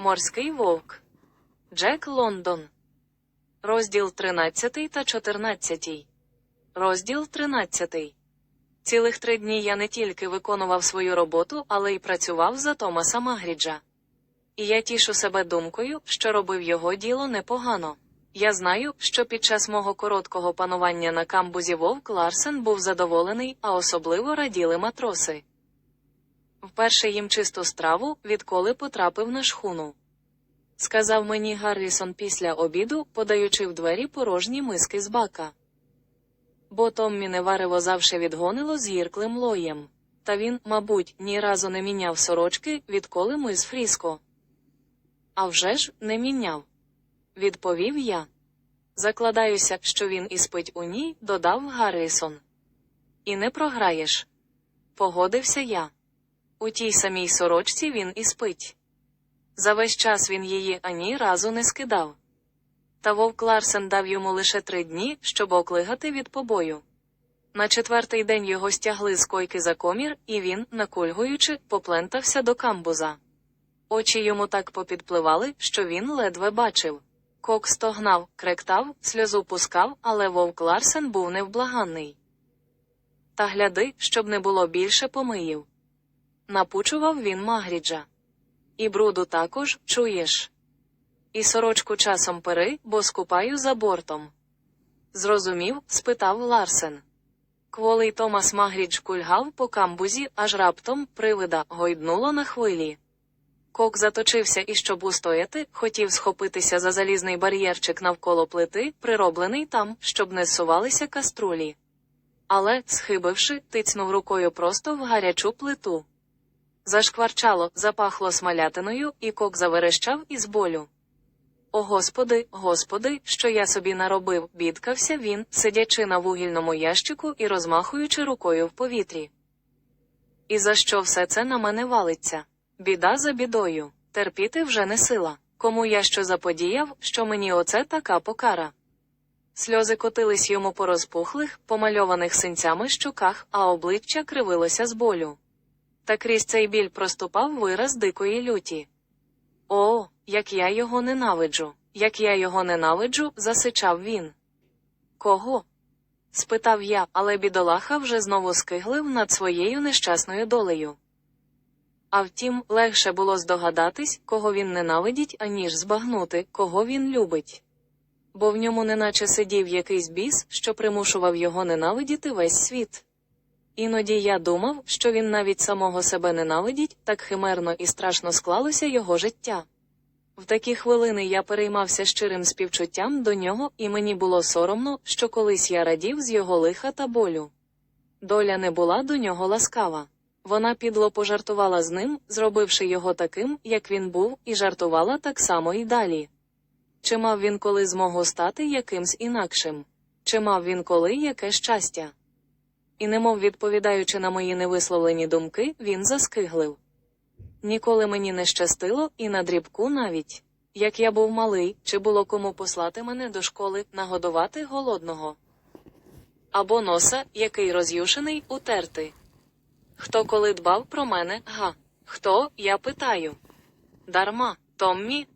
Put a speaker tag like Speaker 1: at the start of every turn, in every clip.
Speaker 1: Морський вовк. Джек Лондон. Розділ 13 та 14. Розділ 13. Цілих три дні я не тільки виконував свою роботу, але й працював за Томаса Магріджа. І я тішу себе думкою, що робив його діло непогано. Я знаю, що під час мого короткого панування на камбузі Вовк Ларсен був задоволений, а особливо раділи матроси. Вперше їм чисту страву, відколи потрапив на шхуну. Сказав мені Гаррісон після обіду, подаючи в двері порожні миски з бака. Бо Томмі не варево завше відгонило з гірклим лоєм. Та він, мабуть, ні разу не міняв сорочки, відколи ми з Фріско. А вже ж не міняв. Відповів я. Закладаюся, що він і спить у ній, додав Гаррісон. І не програєш. Погодився я. У тій самій сорочці він і спить. За весь час він її ані разу не скидав. Та вовк Ларсен дав йому лише три дні, щоб оклигати від побою. На четвертий день його стягли з койки за комір, і він, накульгуючи, поплентався до камбуза. Очі йому так попідпливали, що він ледве бачив. Кок стогнав, кректав, сльозу пускав, але вовк Ларсен був невблаганний. Та гляди, щоб не було більше помиїв. Напучував він Магріджа. І бруду також, чуєш. І сорочку часом пери, бо скупаю за бортом. Зрозумів? спитав Ларсен. Кволий Томас Магрідж кульгав по камбузі, аж раптом привида гойднуло на хвилі. Кок заточився і, щоб устояти, хотів схопитися за залізний бар'єрчик навколо плити, прироблений там, щоб не сувалися каструлі. Але, схибивши, тицнув рукою просто в гарячу плиту. Зашкварчало, запахло смалятиною, і кок заверещав із болю. О господи, господи, що я собі наробив, бідкався він, сидячи на вугільному ящику і розмахуючи рукою в повітрі. І за що все це на мене валиться? Біда за бідою, терпіти вже не сила. Кому я що заподіяв, що мені оце така покара. Сльози котились йому по розпухлих, помальованих синцями щоках, а обличчя кривилося з болю. Та крізь цей біль проступав вираз дикої люті. О, як я його ненавиджу, як я його ненавиджу, засичав він. Кого? спитав я, але бідолаха вже знову скиглив над своєю нещасною долею. А втім, легше було здогадатись, кого він ненавидить, аніж збагнути, кого він любить. Бо в ньому неначе сидів якийсь біс, що примушував його ненавидіти весь світ. Іноді я думав, що він навіть самого себе ненавидить, так химерно і страшно склалося його життя. В такі хвилини я переймався щирим співчуттям до нього, і мені було соромно, що колись я радів з його лиха та болю. Доля не була до нього ласкава. Вона підло пожартувала з ним, зробивши його таким, як він був, і жартувала так само і далі. Чи мав він коли змогу стати якимсь інакшим? Чи мав він коли яке щастя? І, немов відповідаючи на мої невисловлені думки, він заскиглив. Ніколи мені не щастило, і на дрібку навіть. Як я був малий, чи було кому послати мене до школи, нагодувати голодного. Або носа, який роз'юшений, утерти. Хто коли дбав про мене, га? Хто, я питаю? Дарма, Томмі?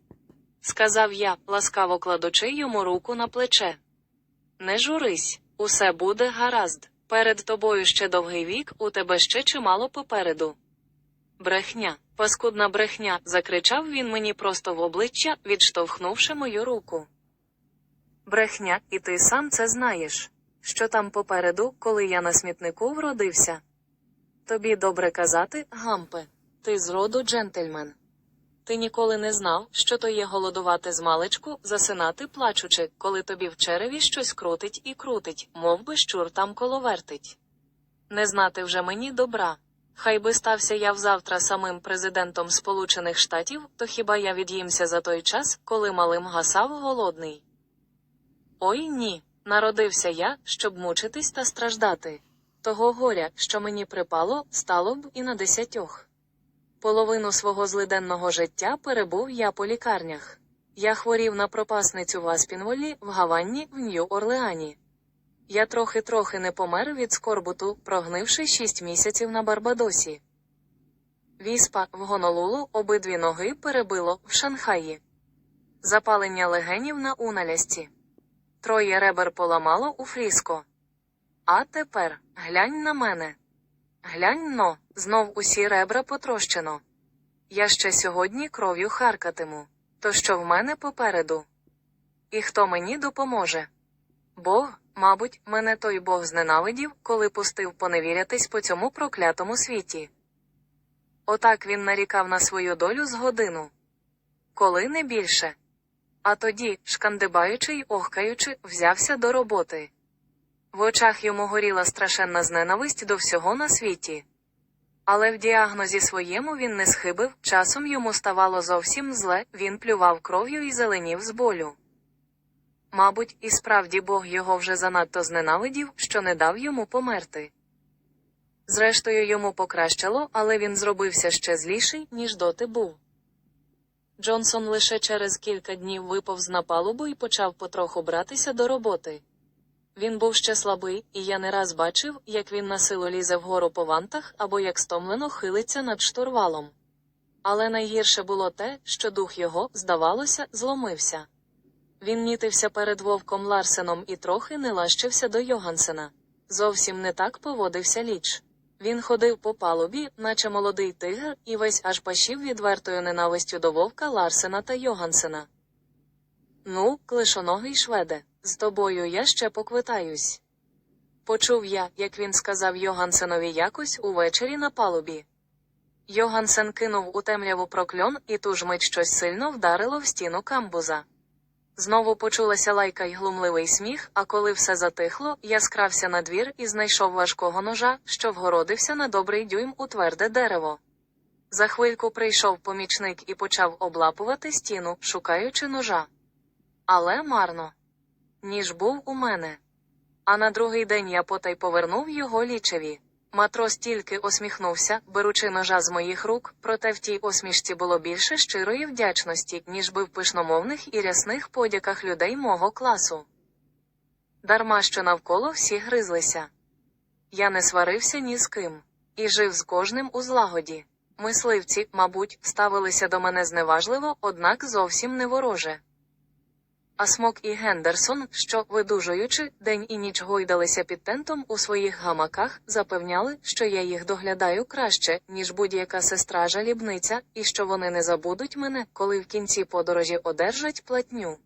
Speaker 1: сказав я, ласкаво кладучи йому руку на плече. Не журись, усе буде гаразд. Перед тобою ще довгий вік, у тебе ще чимало попереду. Брехня, паскудна брехня, закричав він мені просто в обличчя, відштовхнувши мою руку. Брехня, і ти сам це знаєш. Що там попереду, коли я на смітнику вродився? Тобі добре казати, гампе, ти з роду джентльмен. Ти ніколи не знав, що то є голодувати з маличку, засинати плачучи, коли тобі в череві щось крутить і крутить, мов би щур там коловертить. Не знати вже мені добра. Хай би стався я взавтра самим президентом Сполучених Штатів, то хіба я від'їмся за той час, коли малим гасав голодний? Ой ні. Народився я, щоб мучитись та страждати. Того горя, що мені припало, стало б і на десятьох. Половину свого злиденного життя перебув я по лікарнях. Я хворів на пропасницю в Аспінволі, в Гаванні, в Нью-Орлеані. Я трохи-трохи не помер від скорбуту, прогнивши шість місяців на Барбадосі. Віспа в Гонолулу обидві ноги перебило в Шанхаї. Запалення легенів на уналясці. Троє ребер поламало у фріско. А тепер глянь на мене. Глянь но, знов усі ребра потрощено. Я ще сьогодні кров'ю харкатиму. То що в мене попереду? І хто мені допоможе? Бог, мабуть, мене той Бог зненавидів, коли пустив поневірятись по цьому проклятому світі. Отак він нарікав на свою долю з годину. Коли не більше. А тоді, шкандибаючи й охкаючи, взявся до роботи. В очах йому горіла страшенна зненависть до всього на світі. Але в діагнозі своєму він не схибив, часом йому ставало зовсім зле, він плював кров'ю і зеленів з болю. Мабуть, і справді Бог його вже занадто зненавидів, що не дав йому померти. Зрештою, йому покращало, але він зробився ще зліший, ніж доти був. Джонсон лише через кілька днів виповз на палубу і почав потроху братися до роботи. Він був ще слабий, і я не раз бачив, як він на силу лізе вгору по вантах або як стомлено хилиться над штурвалом. Але найгірше було те, що дух його, здавалося, зломився. Він нітився перед вовком Ларсеном і трохи не лащився до Йогансена. Зовсім не так поводився ліч. Він ходив по палубі, наче молодий тигр, і весь аж пашів відвертою ненавистю до вовка Ларсена та Йогансена. Ну, клишоногий шведе, з тобою я ще поквитаюсь. Почув я, як він сказав Йогансенові якось увечері на палубі. Йогансен кинув у темряву прокльон, і ту ж мить щось сильно вдарило в стіну камбуза. Знову почулася лайка й глумливий сміх, а коли все затихло, я скрався на двір і знайшов важкого ножа, що вгородився на добрий дюйм у тверде дерево. За хвильку прийшов помічник і почав облапувати стіну, шукаючи ножа. Але марно. Ніж був у мене. А на другий день я потай повернув його лічеві. Матрос тільки осміхнувся, беручи ножа з моїх рук, проте в тій осмішці було більше щирої вдячності, ніж би в пишномовних і рясних подяках людей мого класу. Дарма що навколо всі гризлися. Я не сварився ні з ким, і жив з кожним у злагоді. Мисливці, мабуть, ставилися до мене зневажливо, однак зовсім не вороже. А Смок і Гендерсон, що, видужуючи, день і ніч гойдалися під тентом у своїх гамаках, запевняли, що я їх доглядаю краще, ніж будь-яка сестра жалібниця, і що вони не забудуть мене, коли в кінці подорожі одержать платню.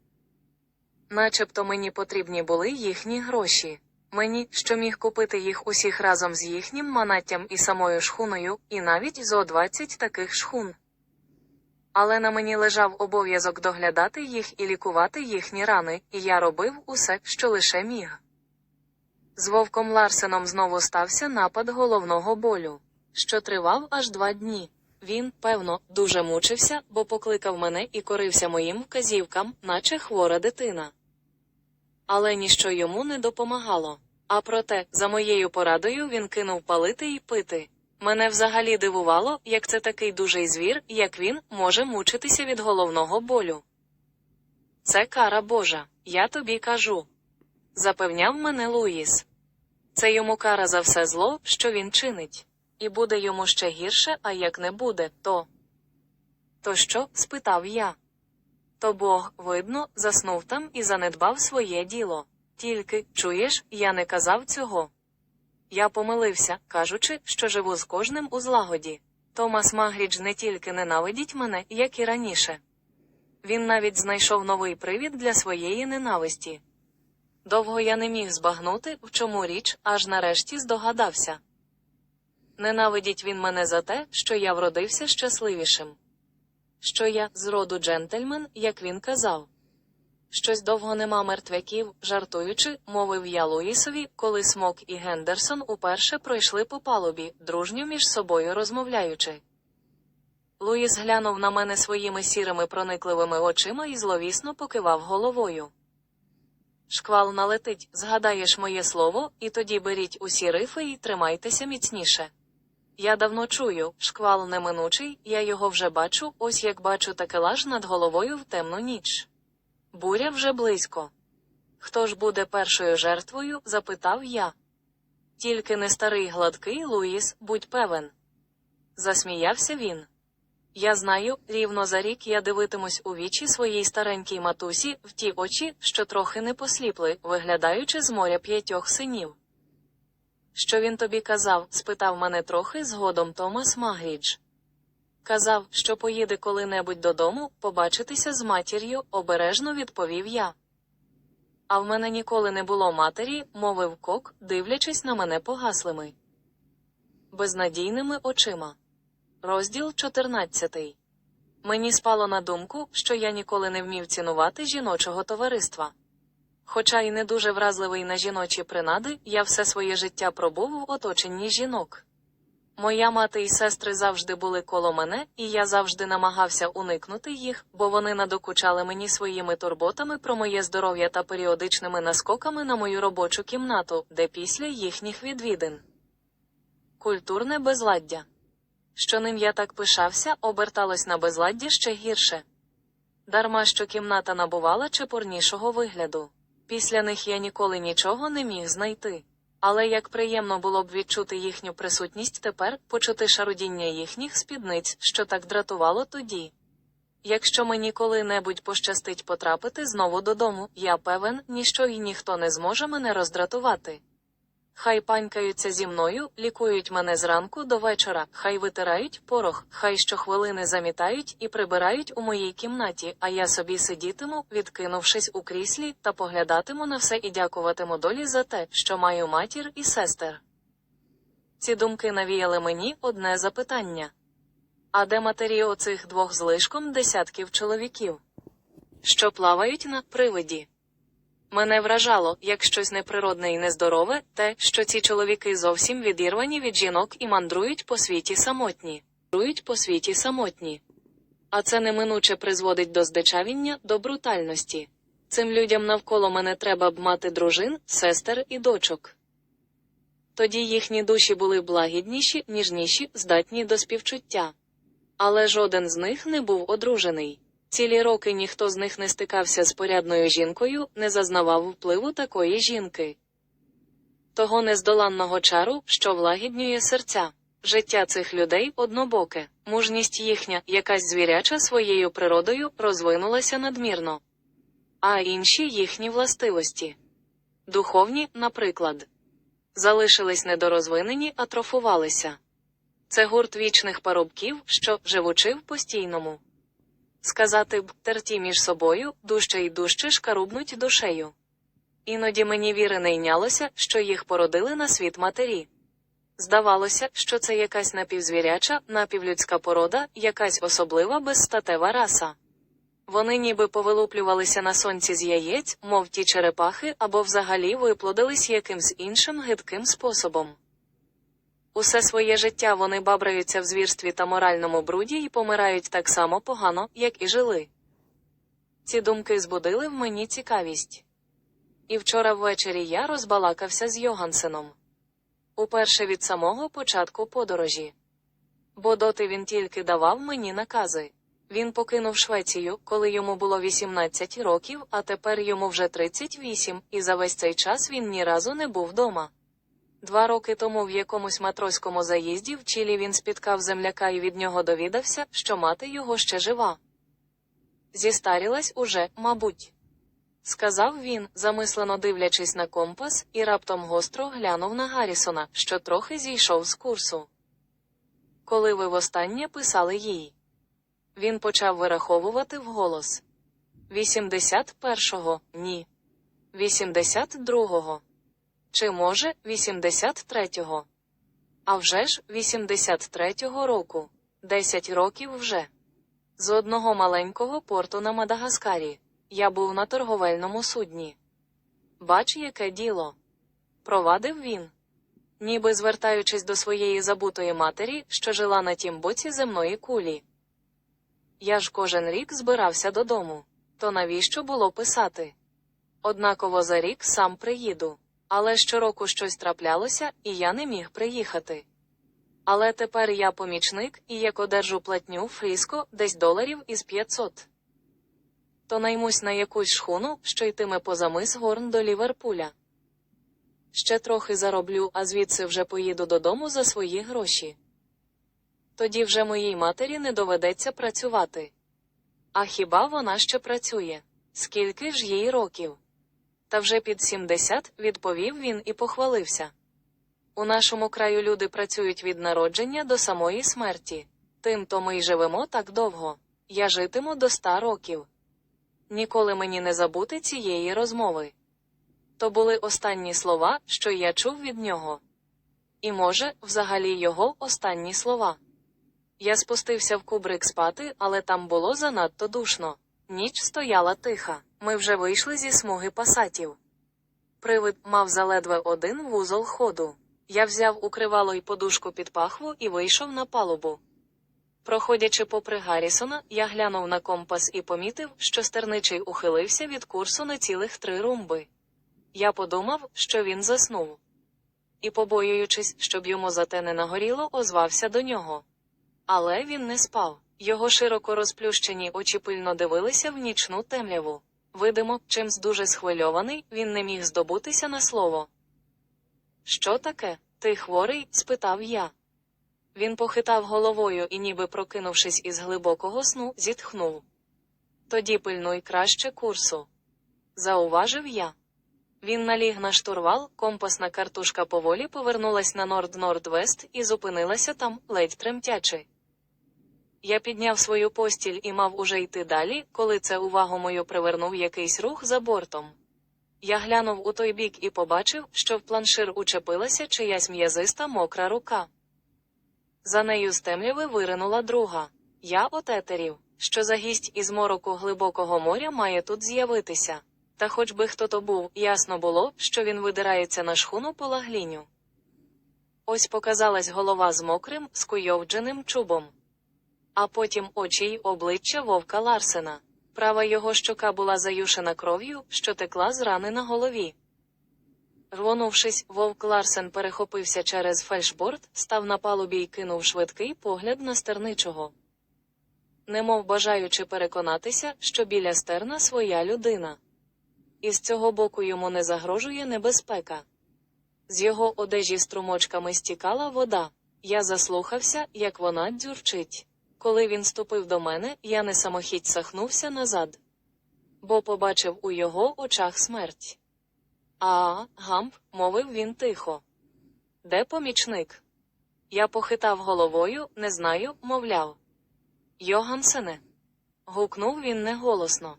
Speaker 1: Начебто мені потрібні були їхні гроші. Мені, що міг купити їх усіх разом з їхнім манаттям і самою шхуною, і навіть зо двадцять таких шхун але на мені лежав обов'язок доглядати їх і лікувати їхні рани, і я робив усе, що лише міг. З вовком Ларсеном знову стався напад головного болю, що тривав аж два дні. Він, певно, дуже мучився, бо покликав мене і корився моїм вказівкам, наче хвора дитина. Але ніщо йому не допомагало. А проте, за моєю порадою, він кинув палити і пити. Мене взагалі дивувало, як це такий дужий звір, як він, може мучитися від головного болю. Це кара Божа, я тобі кажу. Запевняв мене Луїс. Це йому кара за все зло, що він чинить. І буде йому ще гірше, а як не буде, то. То що? спитав я. То Бог, видно, заснув там і занедбав своє діло. Тільки, чуєш, я не казав цього. Я помилився, кажучи, що живу з кожним у злагоді. Томас Магрідж не тільки ненавидить мене, як і раніше. Він навіть знайшов новий привід для своєї ненависті. Довго я не міг збагнути, в чому річ, аж нарешті здогадався. Ненавидить він мене за те, що я вродився щасливішим. Що я, з роду джентльмен, як він казав. Щось довго нема мертвяків, жартуючи, мовив я Луїсові, коли Смок і Гендерсон уперше пройшли по палубі, дружньо між собою розмовляючи. Луїс глянув на мене своїми сірими проникливими очима і зловісно покивав головою. Шквал налетить, згадаєш моє слово, і тоді беріть усі рифи і тримайтеся міцніше. Я давно чую, шквал неминучий, я його вже бачу, ось як бачу такелаж над головою в темну ніч. Буря вже близько. Хто ж буде першою жертвою? запитав я. Тільки не старий гладкий Луїс, будь певен. Засміявся він. Я знаю, рівно за рік я дивитимусь у вічі своїй старенькій матусі в ті очі, що трохи не посліпли, виглядаючи з моря п'ятьох синів. Що він тобі казав? спитав мене трохи згодом Томас Магрідж. Казав, що поїде коли-небудь додому, побачитися з матір'ю, обережно відповів я. А в мене ніколи не було матері, мовив кок, дивлячись на мене погаслими. Безнадійними очима. Розділ 14. Мені спало на думку, що я ніколи не вмів цінувати жіночого товариства. Хоча й не дуже вразливий на жіночі принади, я все своє життя пробув в оточенні жінок. Моя мати і сестри завжди були коло мене, і я завжди намагався уникнути їх, бо вони надокучали мені своїми турботами про моє здоров'я та періодичними наскоками на мою робочу кімнату, де після їхніх відвідин. Культурне безладдя. Що ним я так пишався, оберталось на безладдя ще гірше. Дарма що кімната набувала чепурнішого вигляду. Після них я ніколи нічого не міг знайти. Але як приємно було б відчути їхню присутність тепер, почути шарудіння їхніх спідниць, що так дратувало тоді. Якщо мені коли-небудь пощастить потрапити знову додому, я певен, ніщо і ніхто не зможе мене роздратувати. Хай панькаються зі мною, лікують мене зранку до вечора, хай витирають порох, хай щохвилини замітають і прибирають у моїй кімнаті, а я собі сидітиму, відкинувшись у кріслі, та поглядатиму на все і дякуватиму долі за те, що маю матір і сестер. Ці думки навіяли мені одне запитання. А де матері оцих двох злишком десятків чоловіків, що плавають на привиді? Мене вражало, як щось неприродне і нездорове, те, що ці чоловіки зовсім відірвані від жінок і мандрують по світі самотні. Мандрують по світі самотні. А це неминуче призводить до здичавіння, до брутальності. Цим людям навколо мене треба б мати дружин, сестер і дочок. Тоді їхні душі були благідніші, ніжніші, здатні до співчуття. Але жоден з них не був одружений. Цілі роки ніхто з них не стикався з порядною жінкою, не зазнавав впливу такої жінки. Того нездоланного чару, що влагіднює серця. Життя цих людей однобоке, мужність їхня, якась звіряча своєю природою, розвинулася надмірно. А інші їхні властивості. Духовні, наприклад, залишились недорозвинені, атрофувалися. Це гурт вічних парубків, що, живучи в постійному сказати б, терті між собою, дужче й дужче шкарубнуть душею. Іноді мені віри не йнялося, що їх породили на світ матері. Здавалося, що це якась напівзвіряча, напівлюдська порода, якась особлива безстатева раса. Вони ніби повилуплювалися на сонці з яєць, мов ті черепахи, або взагалі виплодились якимсь іншим гидким способом. Усе своє життя вони бабраються в звірстві та моральному бруді і помирають так само погано, як і жили. Ці думки збудили в мені цікавість. І вчора ввечері я розбалакався з Йогансеном. Уперше від самого початку подорожі. Бо доти він тільки давав мені накази. Він покинув Швецію, коли йому було 18 років, а тепер йому вже 38, і за весь цей час він ні разу не був вдома. Два роки тому в якомусь матроському заїзді в Чилі він спіткав земляка і від нього довідався, що мати його ще жива. Зістарілась уже, мабуть. Сказав він, замислено дивлячись на компас, і раптом гостро глянув на Гаррісона, що трохи зійшов з курсу. Коли ви востаннє писали їй, він почав вираховувати вголос. 81-го, ні. 82-го. Чи може 83-го? А вже ж 83-го року. 10 років вже. З одного маленького порту на Мадагаскарі. Я був на торговельному судні. Бач, яке діло. Провадив він. Ніби звертаючись до своєї забутої матері, що жила на тім боці земної кулі. Я ж кожен рік збирався додому. То навіщо було писати? Однаково за рік сам приїду. Але щороку щось траплялося, і я не міг приїхати. Але тепер я помічник і як одержу платню фріско десь доларів із 500. То наймусь на якусь шхуну, що йтиме поза мис горн до Ліверпуля. Ще трохи зароблю, а звідси вже поїду додому за свої гроші. Тоді вже моїй матері не доведеться працювати. А хіба вона ще працює? Скільки ж їй років? Та вже під 70, відповів він і похвалився. У нашому краю люди працюють від народження до самої смерті. Тим то ми й живемо так довго. Я житиму до ста років. Ніколи мені не забути цієї розмови. То були останні слова, що я чув від нього. І, може, взагалі його останні слова. Я спустився в кубрик спати, але там було занадто душно. Ніч стояла тиха. Ми вже вийшли зі смуги пасатів. Привид мав заледве один вузол ходу. Я взяв укривало й подушку під пахву і вийшов на палубу. Проходячи попри Гаррісона, я глянув на компас і помітив, що стерничий ухилився від курсу на цілих три румби. Я подумав, що він заснув. І, побоюючись, щоб йому зате не нагоріло, озвався до нього. Але він не спав. Його широко розплющені очі пильно дивилися в нічну темряву. Видимо, чимсь дуже схвильований, він не міг здобутися на слово. Що таке? Ти хворий? спитав я. Він похитав головою і, ніби прокинувшись із глибокого сну, зітхнув. Тоді пильнуй краще курсу. Зауважив я. Він наліг на штурвал, компасна картушка поволі повернулась на норд-норд-вест і зупинилася там, ледь тремтячи. Я підняв свою постіль і мав уже йти далі, коли це увагу мою привернув якийсь рух за бортом. Я глянув у той бік і побачив, що в планшир учепилася чиясь м'язиста мокра рука. За нею з темряви виринула друга. Я отетерів, що за гість із мороку глибокого моря має тут з'явитися. Та хоч би хто то був, ясно було, що він видирається на шхуну по лагліню. Ось показалась голова з мокрим, скуйовдженим чубом. А потім очі й обличчя вовка Ларсена. Права його щока була заюшена кров'ю, що текла з рани на голові. Рвонувшись, вовк Ларсен перехопився через фальшборд, став на палубі й кинув швидкий погляд на стерничого. Немов бажаючи переконатися, що біля стерна своя людина. Із цього боку йому не загрожує небезпека. З його одежі струмочками стікала вода. Я заслухався, як вона дзюрчить. Коли він ступив до мене, я не самохідь сахнувся назад, бо побачив у його очах смерть. А, гамп, мовив він тихо. Де помічник? Я похитав головою, не знаю, мовляв. Йогансене. гукнув він неголосно.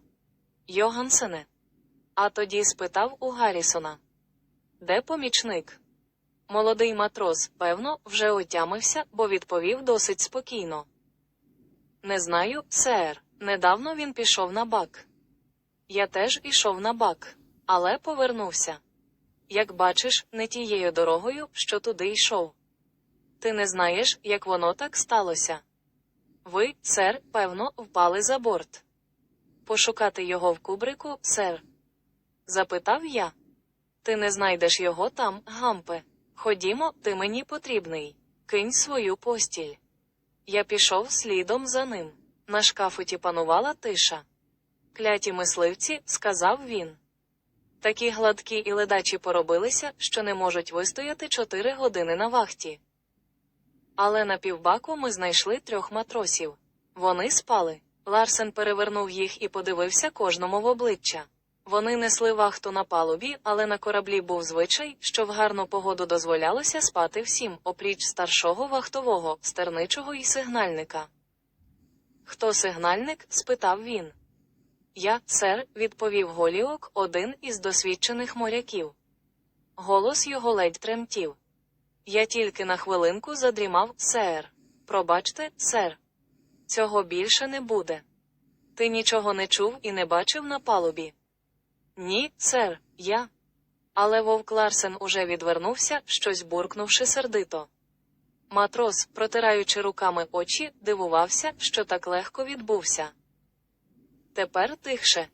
Speaker 1: Йогансене. А тоді спитав у Гаррісона. Де помічник? Молодий матрос, певно, вже отямився, бо відповів досить спокійно. Не знаю, сер. Недавно він пішов на бак. Я теж ішов на бак, але повернувся. Як бачиш, не тією дорогою, що туди йшов. Ти не знаєш, як воно так сталося. Ви, сер, певно, впали за борт. Пошукати його в кубрику, сер. Запитав я. Ти не знайдеш його там, гампе. Ходімо, ти мені потрібний. Кинь свою постіль. Я пішов слідом за ним. На шкафуті панувала тиша. Кляті мисливці, сказав він. Такі гладкі і ледачі поробилися, що не можуть вистояти чотири години на вахті. Але на півбаку ми знайшли трьох матросів. Вони спали. Ларсен перевернув їх і подивився кожному в обличчя. Вони несли вахту на палубі, але на кораблі був звичай, що в гарну погоду дозволялося спати всім, опріч старшого вахтового, стерничого і сигнальника. Хто сигнальник? спитав він. Я, сер, відповів Голіок, один із досвідчених моряків. Голос його ледь тремтів. Я тільки на хвилинку задрімав, сер. Пробачте, сер. Цього більше не буде. Ти нічого не чув і не бачив на палубі. Ні, сер, я. Але вовк Ларсен уже відвернувся, щось буркнувши сердито. Матрос, протираючи руками очі, дивувався, що так легко відбувся. Тепер тихше.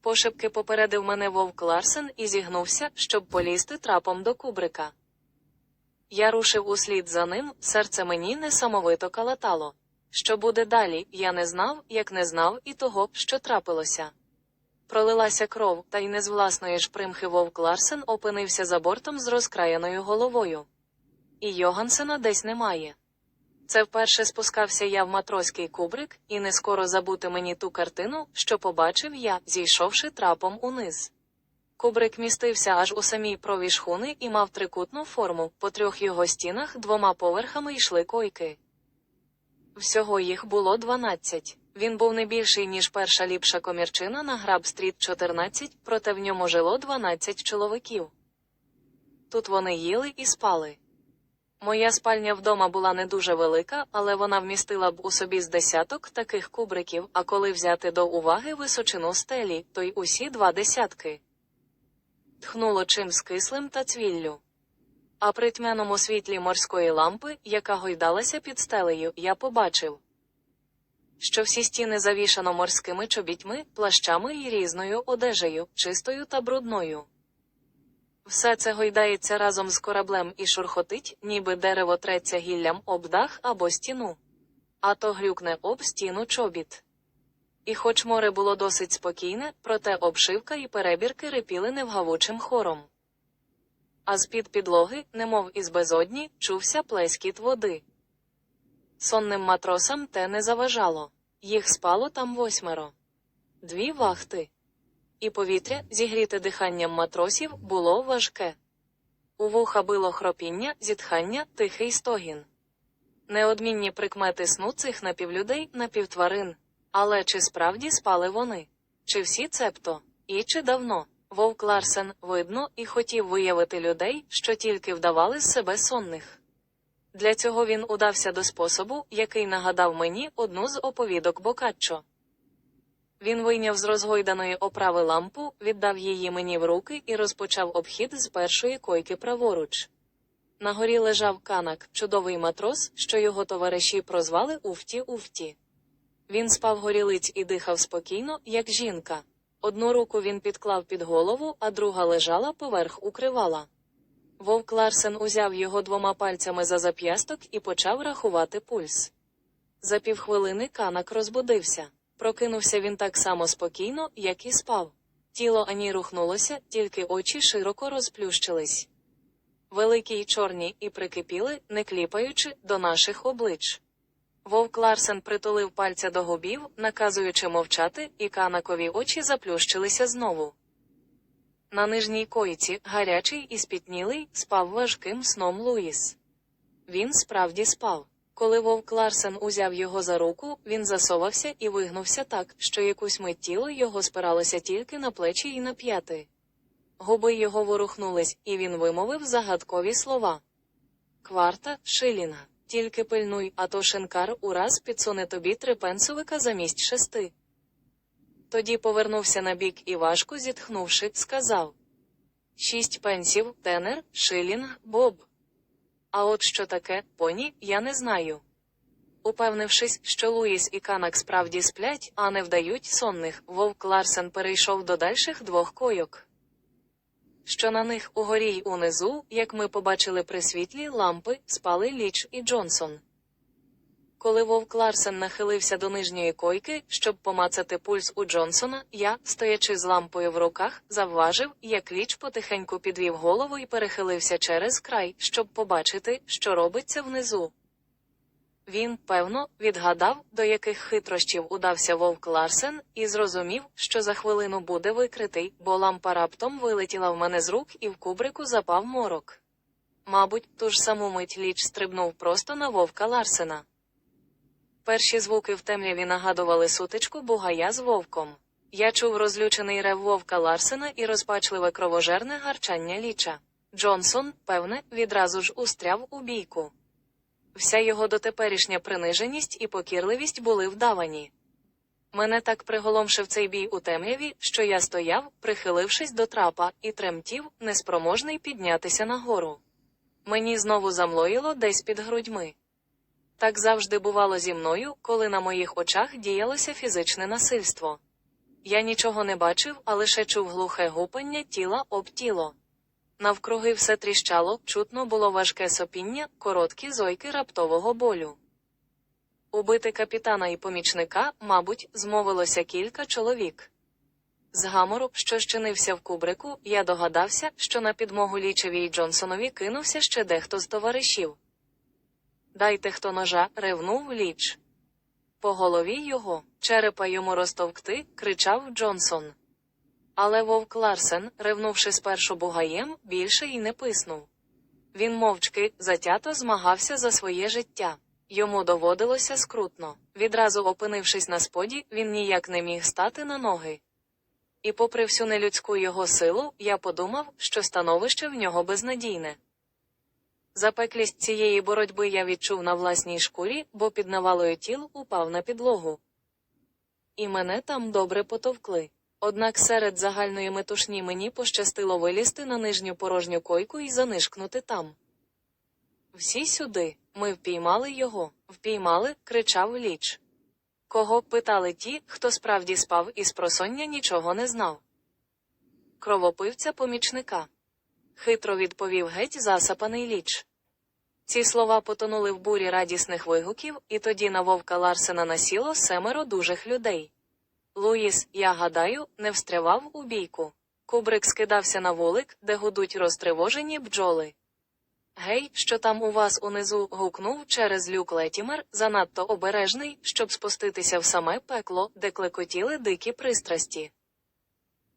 Speaker 1: Пошепки попередив мене вовк Ларсен і зігнувся, щоб полізти трапом до кубрика. Я рушив услід за ним, серце мені несамовито калатало. Що буде далі, я не знав, як не знав і того, що трапилося. Пролилася кров, та й не з власної ж примхи вовк Ларсен опинився за бортом з розкраяною головою. І Йогансена десь немає. Це вперше спускався я в матроський кубрик, і не скоро забути мені ту картину, що побачив я, зійшовши трапом униз. Кубрик містився аж у самій прові шхуни і мав трикутну форму, по трьох його стінах двома поверхами йшли койки. Всього їх було 12. Він був не більший, ніж перша ліпша комірчина на Граб-стріт 14, проте в ньому жило 12 чоловіків. Тут вони їли і спали. Моя спальня вдома була не дуже велика, але вона вмістила б у собі з десяток таких кубриків, а коли взяти до уваги височину стелі, то й усі два десятки. Тхнуло чимсь кислим та цвіллю. А при тьмяному світлі морської лампи, яка гойдалася під стелею, я побачив, що всі стіни завішано морськими чобітьми, плащами і різною одежею, чистою та брудною. Все це гойдається разом з кораблем і шурхотить, ніби дерево треться гіллям об дах або стіну. А то грюкне об стіну чобіт. І хоч море було досить спокійне, проте обшивка і перебірки рипіли невгавучим хором. А з-під підлоги, немов із безодні, чувся плескіт води. Сонним матросам те не заважало. Їх спало там восьмеро. Дві вахти. І повітря, зігріте диханням матросів, було важке. У вуха било хропіння, зітхання, тихий стогін. Неодмінні прикмети сну цих напівлюдей, напівтварин. Але чи справді спали вони? Чи всі цебто? І чи давно? Вовк Ларсен, видно, і хотів виявити людей, що тільки вдавали з себе сонних. Для цього він удався до способу, який нагадав мені одну з оповідок Бокаччо. Він вийняв з розгойданої оправи лампу, віддав її мені в руки і розпочав обхід з першої койки праворуч. На горі лежав канак, чудовий матрос, що його товариші прозвали Уфті Уфті. Він спав горілиць і дихав спокійно, як жінка. Одну руку він підклав під голову, а друга лежала поверх укривала. Вовк Ларсен узяв його двома пальцями за зап'ясток і почав рахувати пульс. За півхвилини канак розбудився. Прокинувся він так само спокійно, як і спав. Тіло ані рухнулося, тільки очі широко розплющились. Великі й чорні і прикипіли, не кліпаючи, до наших облич. Вовк Ларсен притулив пальця до губів, наказуючи мовчати, і канакові очі заплющилися знову. На нижній койці, гарячий і спітнілий, спав важким сном Луїс. Він справді спав. Коли вовк Ларсен узяв його за руку, він засовався і вигнувся так, що якусь мить тіло його спиралося тільки на плечі і на п'яти. Губи його ворухнулись, і він вимовив загадкові слова. Кварта, шилінга, тільки пильнуй, а то шинкар ураз підсуне тобі три пенсовика замість шести. Тоді повернувся на бік і важко зітхнувши, сказав Шість пенсів, тенер, шилінг, боб. А от що таке, поні, я не знаю. Упевнившись, що Луїс і Канак справді сплять, а не вдають сонних, вовк Ларсен перейшов до дальших двох койок. Що на них угорі й унизу, як ми побачили при світлі лампи, спали Ліч і Джонсон. Коли вовк Ларсен нахилився до нижньої койки, щоб помацати пульс у Джонсона, я, стоячи з лампою в руках, завважив, як ліч потихеньку підвів голову і перехилився через край, щоб побачити, що робиться внизу. Він, певно, відгадав, до яких хитрощів удався вовк Ларсен, і зрозумів, що за хвилину буде викритий, бо лампа раптом вилетіла в мене з рук і в кубрику запав морок. Мабуть, ту ж саму мить ліч стрибнув просто на вовка Ларсена. Перші звуки в темряві нагадували сутичку бугая з вовком. Я чув розлючений рев вовка Ларсена і розпачливе кровожерне гарчання ліча. Джонсон, певне, відразу ж устряв у бійку. Вся його дотеперішня приниженість і покірливість були вдавані. Мене так приголомшив цей бій у темряві, що я стояв, прихилившись до трапа, і тремтів, неспроможний піднятися нагору. Мені знову замлоїло десь під грудьми. Так завжди бувало зі мною, коли на моїх очах діялося фізичне насильство. Я нічого не бачив, а лише чув глухе гупання тіла об тіло. Навкруги все тріщало, чутно було важке сопіння, короткі зойки раптового болю. Убити капітана і помічника, мабуть, змовилося кілька чоловік. З гамору, що щинився в кубрику, я догадався, що на підмогу лічеві й Джонсонові кинувся ще дехто з товаришів. Дайте хто ножа, ревнув ліч. По голові його, черепа йому розтовкти, кричав Джонсон. Але вовк Ларсен, ревнувши спершу бугаєм, більше й не писнув. Він мовчки, затято змагався за своє життя. Йому доводилося скрутно. Відразу опинившись на споді, він ніяк не міг стати на ноги. І попри всю нелюдську його силу, я подумав, що становище в нього безнадійне. Запеклість цієї боротьби я відчув на власній шкурі, бо під навалою тіл упав на підлогу. І мене там добре потовкли. Однак серед загальної метушні мені пощастило вилізти на нижню порожню койку і занишкнути там. Всі сюди, ми впіймали його, впіймали, кричав ліч. Кого питали ті, хто справді спав і з просоння нічого не знав. Кровопивця помічника. Хитро відповів геть засапаний ліч. Ці слова потонули в бурі радісних вигуків, і тоді на вовка Ларсена насіло семеро дужих людей. Луїс, я гадаю, не встрявав у бійку. Кубрик скидався на вулик, де гудуть розтривожені бджоли. Гей, що там у вас унизу? гукнув через люк Летімер, занадто обережний, щоб спуститися в саме пекло, де клекотіли дикі пристрасті.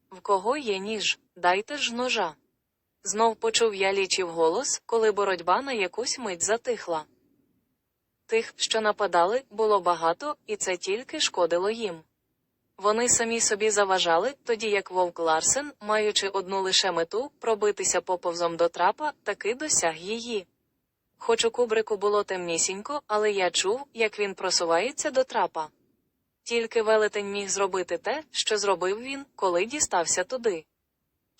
Speaker 1: В кого є ніж? Дайте ж ножа. Знов почув я лічів голос, коли боротьба на якусь мить затихла. Тих, що нападали, було багато, і це тільки шкодило їм. Вони самі собі заважали, тоді як вовк Ларсен, маючи одну лише мету пробитися поповзом до трапа, таки досяг її. Хоч у кубрику було темнісінько, але я чув, як він просувається до трапа. Тільки велетень міг зробити те, що зробив він, коли дістався туди.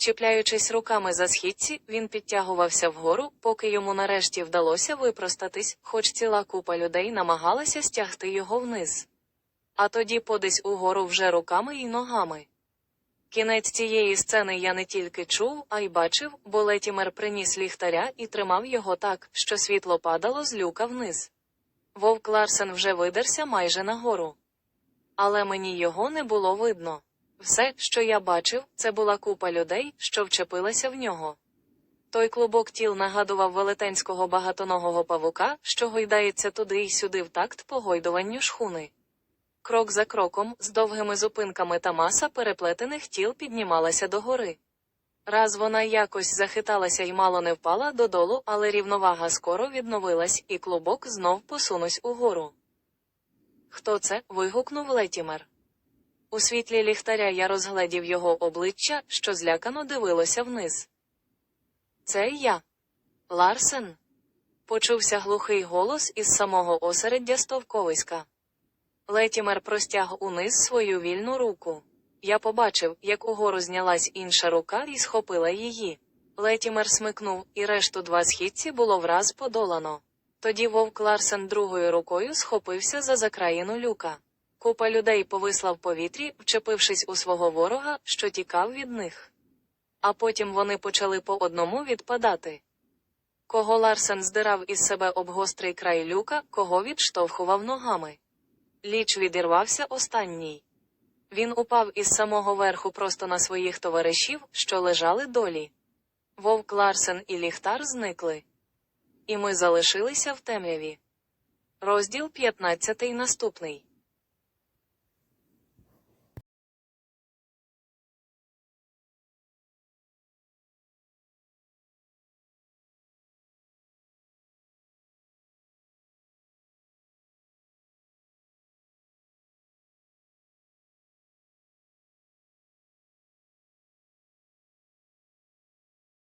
Speaker 1: Чіпляючись руками за східці, він підтягувався вгору, поки йому нарешті вдалося випростатись, хоч ціла купа людей намагалася стягти його вниз. А тоді подесь угору вже руками і ногами. Кінець цієї сцени я не тільки чув, а й бачив, бо Летімер приніс ліхтаря і тримав його так, що світло падало з люка вниз. Вовк Ларсен вже видерся майже нагору. Але мені його не було видно. Все, що я бачив, це була купа людей, що вчепилася в нього. Той клубок тіл нагадував велетенського багатоногого павука, що гойдається туди й сюди в такт погойдуванню шхуни. Крок за кроком, з довгими зупинками та маса переплетених тіл піднімалася догори. Раз вона якось захиталася й мало не впала додолу, але рівновага скоро відновилась, і клубок знов посунусь угору. Хто це? вигукнув Летімер. У світлі ліхтаря я розгледів його обличчя, що злякано дивилося вниз. Це я. Ларсен. Почувся глухий голос із самого осереддя стовковиська. Летімер простяг униз свою вільну руку. Я побачив, як угору знялась інша рука і схопила її. Летімер смикнув, і решту два східці було враз подолано. Тоді вовк Ларсен другою рукою схопився за закраїну люка. Купа людей повисла в повітрі, вчепившись у свого ворога, що тікав від них. А потім вони почали по одному відпадати. Кого Ларсен здирав із себе об гострий край люка, кого відштовхував ногами. Ліч відірвався останній. Він упав із самого верху просто на своїх товаришів, що лежали долі. Вовк Ларсен і ліхтар зникли. І ми залишилися в темряві. Розділ 15 наступний.